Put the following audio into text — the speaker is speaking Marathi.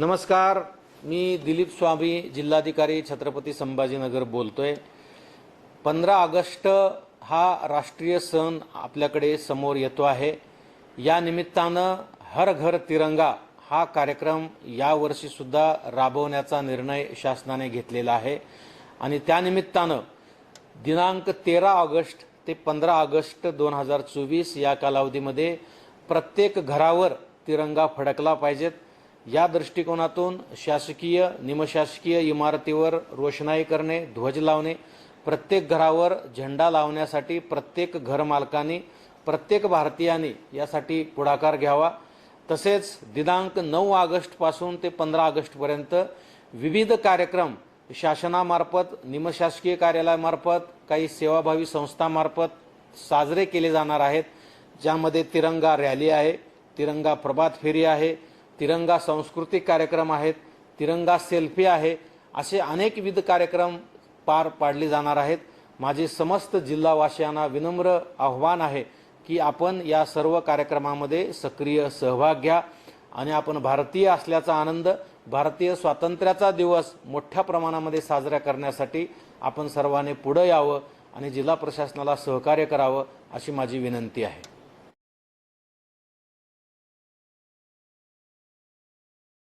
नमस्कार मी दिलीप स्वामी जिल्हाधिकारी छत्रपती संभाजीनगर बोलतोय. पंधरा ऑगस्ट हा राष्ट्रीय सण आपल्याकडे समोर येतो आहे. या निमित्तानं हर घर तिरंगा हा कार्यक्रम यावर्षीसुद्धा राबवण्याचा निर्णय शासनाने घेतलेला आहे. आणि त्यानिमित्तानं दिनांक तेरा ऑगस्ट ते पंधरा ऑगस्ट दोन हजार चोवीस या कालावधीमध्ये प्रत्येक घरावर तिरंगा फडकला पाहिजेत. या दृष्टिकोनातून शासकीय निमशासकीय इमारतीवर रोषणाई करणे ध्वज लावणे प्रत्येक घरावर झेंडा लावण्यासाठी प्रत्येक घरमालकांनी प्रत्येक भारतीयांनी यासाठी पुढाकार घ्यावा. तसेच दिनांक नऊ ऑगस्टपासून ते पंधरा ऑगस्टपर्यंत विविध कार्यक्रम शासनामार्फत निमशासकीय कार्यालयामार्फत काही सेवाभावी संस्थामार्फत साजरे केले जाणार आहेत. ज्यामध्ये तिरंगा रॅली आहे तिरंगा प्रभात फेरी आहे तिरंगा सांस्कृतिक कार्यक्रम आहेत तिरंगा सेल्फी आहे असे अनेकविध कार्यक्रम पार पाडले जाणार आहेत. माझे समस्त जिल्हावासियांना विनम्र आव्हान आहे की आपण या सर्व कार्यक्रमामध्ये सक्रिय सहभाग घ्या आणि आपण भारतीय असल्याचा आनंद भारतीय स्वातंत्र्याचा दिवस मोठ्या प्रमाणामध्ये साजरा करण्यासाठी आपण सर्वांनी पुढं यावं आणि जिल्हा प्रशासनाला सहकार्य करावं अशी माझी विनंती आहे.